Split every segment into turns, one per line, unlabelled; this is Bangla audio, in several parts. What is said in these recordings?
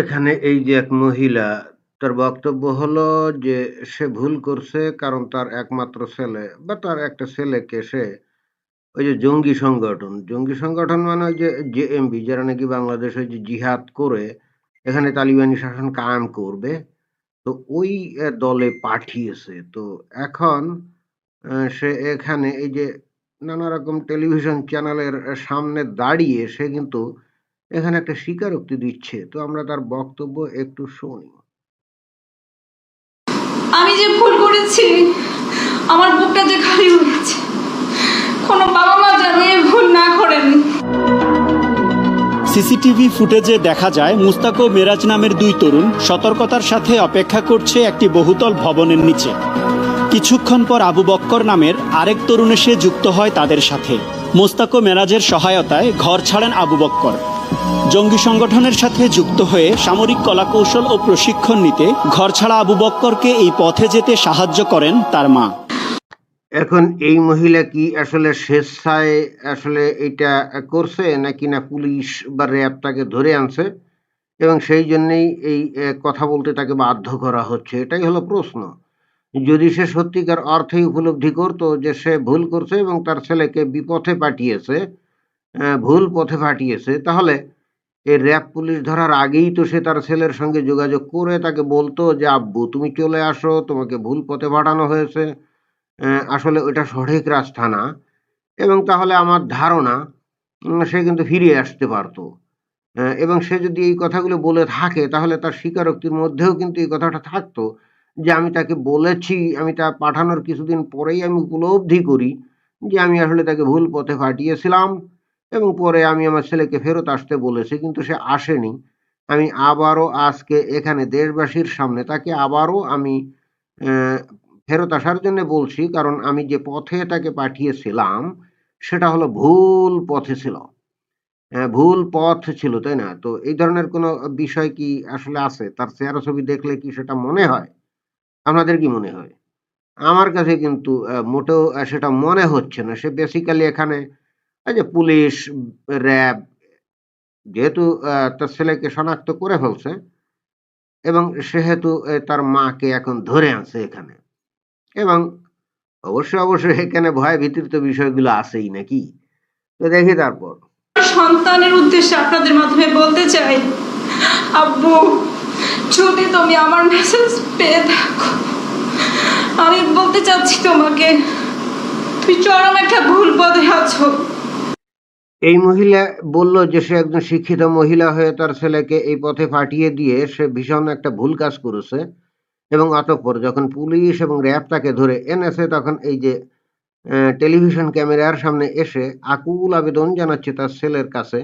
এখানে এই যে এক মহিলা, তার বক্তব্য হলো যে সে ভুল করছে কারণ তার একমাত্র ছেলে বা তার একটা ছেলেকে সে ওই যে জঙ্গি সংগঠন। জঙ্গি সংগঠন মানে ওই যে জে জেএমবি যারা নাকি বাংলাদেশে যে জিহাদ করে, এখানে তালিবানি শাসন কায়েম করবে। তো ওই দলে পাঠিয়েছে। তো এখন সে এখানে এই যে নানা রকম টেলিভিশন চ্যানেলের সামনে দাঁড়িয়ে সে কিন্তু এখানে একটা স্বীকারোক্তি দিচ্ছে তো আমরা তার বক্তব্য একটু শুনি।
আমি যে ভুল করেছি আমার বুকটা যে খালি হয়েছে কোনো বাবা মা যেন এই ভুল না করেন।
সিসিটিভি ফুটেজে দেখা যায় মুস্তাক ও মেরাজ নামের দুই তরুণ সতর্কতার সাথে অপেক্ষা করছে একটি বহুতল ভবনের নিচে। কিছুক্ষণ পর আবু বক্কর নামের আরেক তরুণ এসে যুক্ত হয় তাদের সাথে। মোস্তাক ও মেরাজের সহায়তায় ঘর ছাড়েন আবু বক্কর। জঙ্গি সংগঠনের সাথে যুক্ত হয়ে সামরিক কলাকৌশল ও প্রশিক্ষণ নিতে ঘর ছাড়া আবু বক্করকে এই পথে যেতে সাহায্য করেন তার মা।
এখন এই মহিলা কি আসলে স্বেচ্ছায় আসলে এটা করছে নাকি না পুলিশ বা র্যাব তাকে ধরে আনছে? এবং সেই জন্যেই এই কথা বলতে তাকে বাধ্য করা হচ্ছে, এটাই হলো প্রশ্ন। যদি সে সত্যিকার অর্থেই উপলব্ধি করতো যে সে ভুল করছে এবং তার ছেলেকে বিপথে পাঠিয়েছে ভুল পথে পাঠিয়েছে তাহলে এই র্যাব পুলিশ ধরার আগেই তো সে তার ছেলের সঙ্গে যোগাযোগ করে তাকে বলতো যে, আব্বু, তুমি চলে আসো, তোমাকে ভুল পথে পাঠানো হয়েছে। আসলে ওটা সঠিক রাস্তা না। এবং তাহলে আমার ধারণা সে কিন্তু ফিরে আসতে পারতো। এবং সে যদি এই কথাগুলো বলে থাকে, তাহলে তার স্বীকারোক্তির মধ্যেও কিন্তু এই কথাটা থাকতো যে, আমি তাকে বলেছি, আমি তা পাঠানোর কিছুদিন পরেই আমি উপলব্ধি করি যে, আমি আসলে তাকে ভুল পথে পাঠিয়েছিলাম এবং পরে আমি আমার ছেলেকে ফেরত আসতে বলেছি, কিন্তু সে আসেনি। আমি আবারও আজকে এখানে দেশবাসীর সামনে তাকে আবারও আমি ফেরত আসার জন্য বলছি, কারণ আমি যে পথে তাকে পাঠিয়েছিলাম, সেটা হলো ভুল পথে ছিল। ভুল পথ ছিল, তাই না? তো এই ধরনের কোনো বিষয় কি আসলে আছে? তার চেহারা ছবি দেখলে কি সেটা মনে হয়? আপনাদের কি মনে হয়? আমার কাছে কিন্তু মোটেও সেটা মনে হচ্ছে না। সে বেসিক্যালি এখানে যে পুলিশ, র্যাব যেহেতু তার ছেলেকে শনাক্ত করে ফেলছে এবং সেহেতু তার মাকে এখন ধরে আনছে এখানে। এবং অবশ্যই অবশ্যই এখানে ভয় ভীতির তো বিষয়গুলো আছেই নাকি? তো দেখি তারপর।
সন্তানের উদ্দেশ্যে আপনাদের মাধ্যমে বলতে চাই, আব্বু, যদি তুমি আমার মেসেজ পেয়ে থাকো, আমি বলতে চাচ্ছি তোমাকে, তুই চরম একটা ভুল পথে আছো।
এই মহিলা বলল যে, সে একজন শিক্ষিত মহিলা হয়ে তার ছেলেকে এই পথে পাঠিয়ে দিয়ে সে ভীষণ একটা ভুল কাজ করেছে এবং অতঃপর যখন পুলিশ এবং র্যাব তাকে ধরে এনেছে, তখন এই যে টেলিভিশন ক্যামেরার সামনে এসে আকুল আবেদন জানাচ্ছে তার ছেলের কাছে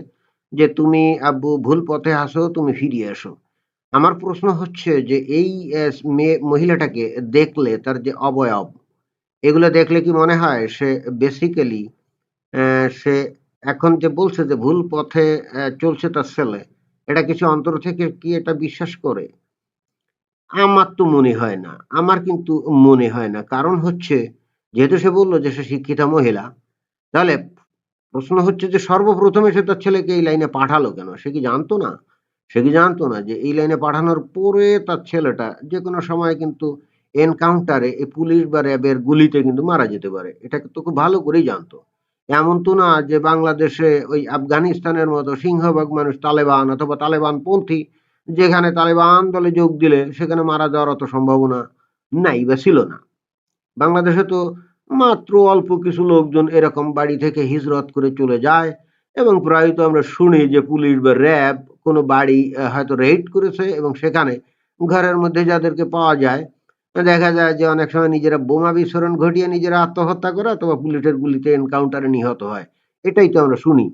যে, তুমি আব্বু ভুল পথে আসো তুমি ফিরিয়ে আসো আমার প্রশ্ন হচ্ছে যে, এই মেয়ে মহিলাটাকে দেখলে তার যে অবয়ব, এগুলো দেখলে কি মনে হয় সে বেসিক্যালি সে এখন যে বলছে যে ভুল পথে চলছে তার ছেলে, এটা কিছু অন্তর থেকে কি এটা বিশ্বাস করে? আমার তো মনে হয় না, আমার কিন্তু মনে হয় না। কারণ হচ্ছে, যেহেতু সে বলল যে সে শিক্ষিতা মহিলা, তাহলে প্রশ্ন হচ্ছে যে সর্বপ্রথমে সে তার ছেলেকে এই লাইনে পাঠালো কেন? সে কি জানতো না? সে কি জানতো না যে এই লাইনে পাঠানোর পরে তার ছেলেটা যে কোনো সময় কিন্তু এনকাউন্টারে এই পুলিশ বা র্যাবের গুলিতে কিন্তু মারা যেতে পারে? এটা তো খুব ভালো করেই জানতো। এমন তো না যে বাংলাদেশে ওই আফগানিস্তানের মতো সিংহভাগ মানুষ তালেবান অথবা তালেবান পন্থী যেখানে তালেবান দলে যোগ দিলে সেখানে মারা যাওয়ার অত সম্ভাবনা নাই বা ছিল না। বাংলাদেশে তো মাত্র অল্প কিছু লোকজন এরকম বাড়ি থেকে হিজরত করে চলে যায় এবং প্রায় তো আমরা শুনি যে পুলিশ বা র্যাব কোনো বাড়ি হয়তো রেড করেছে এবং সেখানে ঘরের মধ্যে যাদেরকে পাওয়া যায় দেখা যায় যে অনেক সময় নিজেরা বোমা বিস্ফোরণ ঘটিয়ে নিজেরা আত্মহত্যা করে অথবা পুলিশের গুলিতে এনকাউন্টারে নিহত হয়। এটাই তো আমরা শুনি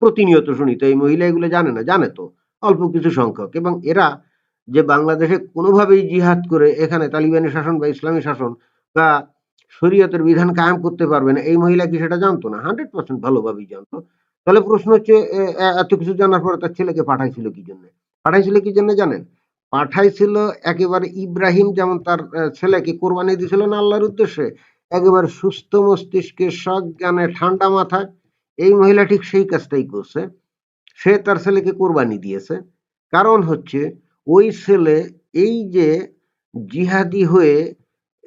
প্রতিনিয়ত শুনি। তো এই মহিলা এগুলো জানে না, জানে তো, অল্প কিছু সংখ্যক। এবং এরা যে বাংলাদেশে কোনোভাবেই জিহাদ করে এখানে তালিবানি শাসন বা ইসলামী শাসন বা শরীয়তের বিধান কায়েম করতে পারবে না, এই মহিলা কি সেটা জানতো না? হান্ড্রেড পার্সেন্ট ভালোভাবেই জানতো। তাহলে প্রশ্ন হচ্ছে এত কিছু জানার পরে তার ছেলেকে পাঠাইছিল কি জন্য? পাঠাইছিল কি জন্য জানেন? পাঠাইছিল একেবারে ইব্রাহিম যেমন তার ছেলেকে কোরবানি দিয়েছিল না আল্লাহর উদ্দেশ্যে, একেবারে সুস্থ মস্তিষ্কে সজ্ঞানে ঠান্ডা মাথায়, এই মহিলা ঠিক সেই কাজটাই করছে। সে তার ছেলেকে কোরবানি দিয়েছে। কারণ হচ্ছে ওই ছেলে এই যে জিহাদি হয়ে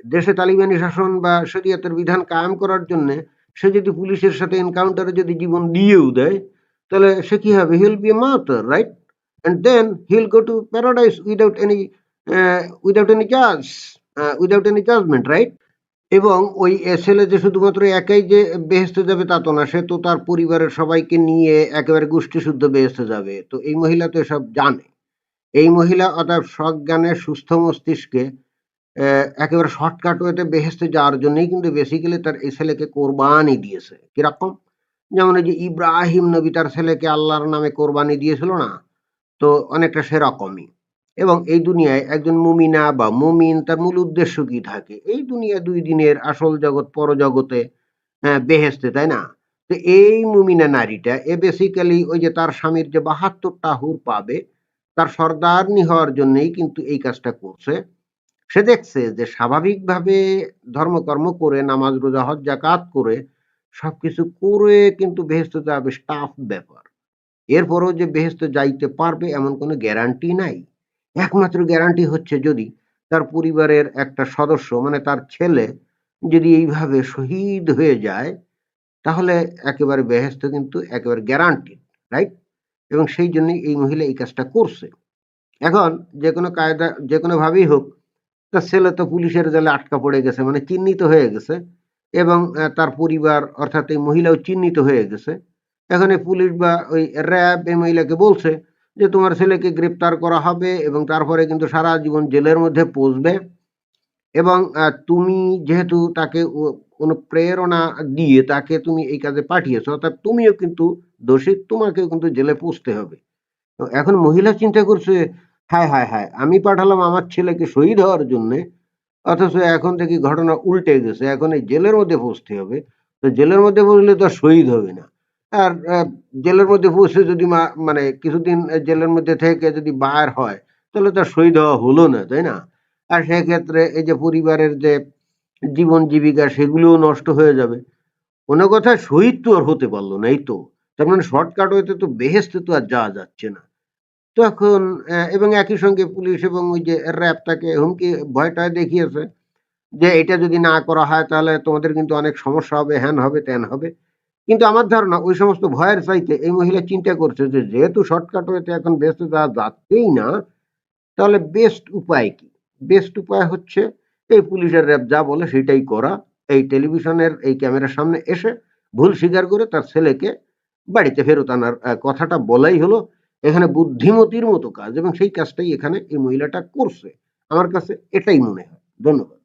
দেশে তালিবানি শাসন বা শরীয়তের বিধান কায়েম করার জন্য সে যদি পুলিশের সাথে এনকাউন্টারে যদি জীবন দিয়েও দেয়, তাহলে সে কি হবে? He'll be martyr right and then he'll go to paradise without any uh, without any charge uh, without any judgment right? এবং ওই ছেলে যে শুধুমাত্র একাই যে বেহেস্তে যাবে তা তো না সে তো তার পরিবারের সবাইকে নিয়ে একেবারে গোষ্ঠী শুদ্ধ বেহেস্তে যাবে। তো এই মহিলা তো এসব জানে। এই মহিলা অর্থাৎ সজ্ঞানে সুস্থ মস্তিষ্কে একেবারে শর্টকাট ওয়েতে বেহেস্তে যাওয়ার জন্যই কিন্তু বেসিক্যালি তার এই ছেলেকে কোরবানি দিয়েছে। কীরকম? যেমন এই যে ইব্রাহিম নবী তার ছেলেকে আল্লাহর নামে কোরবানি দিয়েছিল না? তো অনেকটা সেরকমই। এবং এই দুনিয়ায় একজন মুমিনা বা মুমিন তার মূল উদ্দেশ্য কি থাকে? এই দুনিয়া দুই দিনের আসল জগৎ পরজগতে হ্যাঁ, বেহেস্তে তাই না? তো এই মুমিনা নারীটা এ বেসিক্যালি ওই যে তার স্বামীর যে বাহাত্তরটা হুর পাবে তার সর্দারনি হওয়ার জন্যই কিন্তু এই কাজটা করছে। সে দেখছে যে স্বাভাবিকভাবে ধর্মকর্ম করে নামাজ রোজা হজ জাকাত করে সবকিছু করে কিন্তু বেহেস্তে যাবে স্টাফ ব্যাপার। এরপরও যে বেহেস্ত যাইতে পারবে এমন কোনো গ্যারান্টি নাই। একমাত্র গ্যারান্টি হচ্ছে যদি তার পরিবারের একটা সদস্য মানে তার ছেলে যদি এইভাবে শহীদ হয়ে যায়, তাহলে একেবারে বেহেস্ত কিন্তু একেবারে গ্যারান্টি রাইট এবং সেই জন্যই এই মহিলা এই কাজটা করছে। এখন যে কোনো কায়দা, যে কোনোভাবেই হোক, তার ছেলে তো পুলিশের জালে আটকা পড়ে গেছে মানে চিহ্নিত হয়ে গেছে এবং তার পরিবার, অর্থাৎ এই মহিলাও চিহ্নিত হয়ে গেছে। এখন পুলিশ বা ওই র্যাব এই মহিলাকে বলছে যে তোমার ছেলেকে গ্রেপ্তার করা হবে এবং তারপরে কিন্তু সারা জীবন জেলের মধ্যে পৌঁছবে। এবং তুমি যেহেতু তাকে ও- কোনো প্রেরণা দিয়ে তাকে তুমি এই কাজে পাঠিয়েছো, অর্থাৎ তুমিও কিন্তু দোষী, তোমাকেও কিন্তু জেলে পৌঁছতে হবে। এখন মহিলা চিন্তা করছে, হায় হায় হায়, আমি পাঠালাম আমার ছেলেকে শহীদ হওয়ার জন্য, অথচ এখন থেকে ঘটনা উল্টে গেছে, এখন এই জেলের মধ্যে পৌঁছতে হবে। তো জেলের মধ্যে পৌঁছলে তো শহীদ হবে না। আর জেলের মধ্যে পৌঁছে যদি মানে কিছুদিন জেলের মধ্যে থেকে যদি বার হয়, তাহলে তার শহীদ হওয়া হলো না, তাই না? আর সেক্ষেত্রে এই যে পরিবারের যে জীবন জীবিকা, সেগুলোও নষ্ট হয়ে যাবে। কোনো কথা শহীদ তো আর হতে পারল না, এই তো। তার মানে শর্টকাট হইতে তো বেহেস্তে তো আর যাওয়া যাচ্ছে না। তখন এবং একই সঙ্গে পুলিশ এবং ওই যে র্যাব তাকে হুমকি ভয়টায় দেখিয়েছে যে, এটা যদি না করা হয় তাহলে তোমাদের কিন্তু অনেক সমস্যা হবে, হ্যান হবে, ত্যান হবে। কিন্তু আমার ধারণা ওই সমস্ত ভয়ের চাইতে এই মহিলা চিন্তা করছে যে যেহেতু শর্টকাট হইতে এখন ব্যস্ত যাওয়া যাচ্ছেই না, তাহলে বেস্ট উপায় কি? বেস্ট উপায় হচ্ছে এই পুলিশের র্যাব যা বলে সেটাই করা, এই টেলিভিশনের এই ক্যামেরার সামনে এসে ভুল স্বীকার করে তার ছেলেকে বাড়িতে ফেরত আনার কথাটা বলাই হলো। এখানে বুদ্ধিমতির মতো কাজ এবং সেই কাজটাই এখানে এই মহিলাটা করছে। আমার কাছে এটাই মনে হয়। ধন্যবাদ।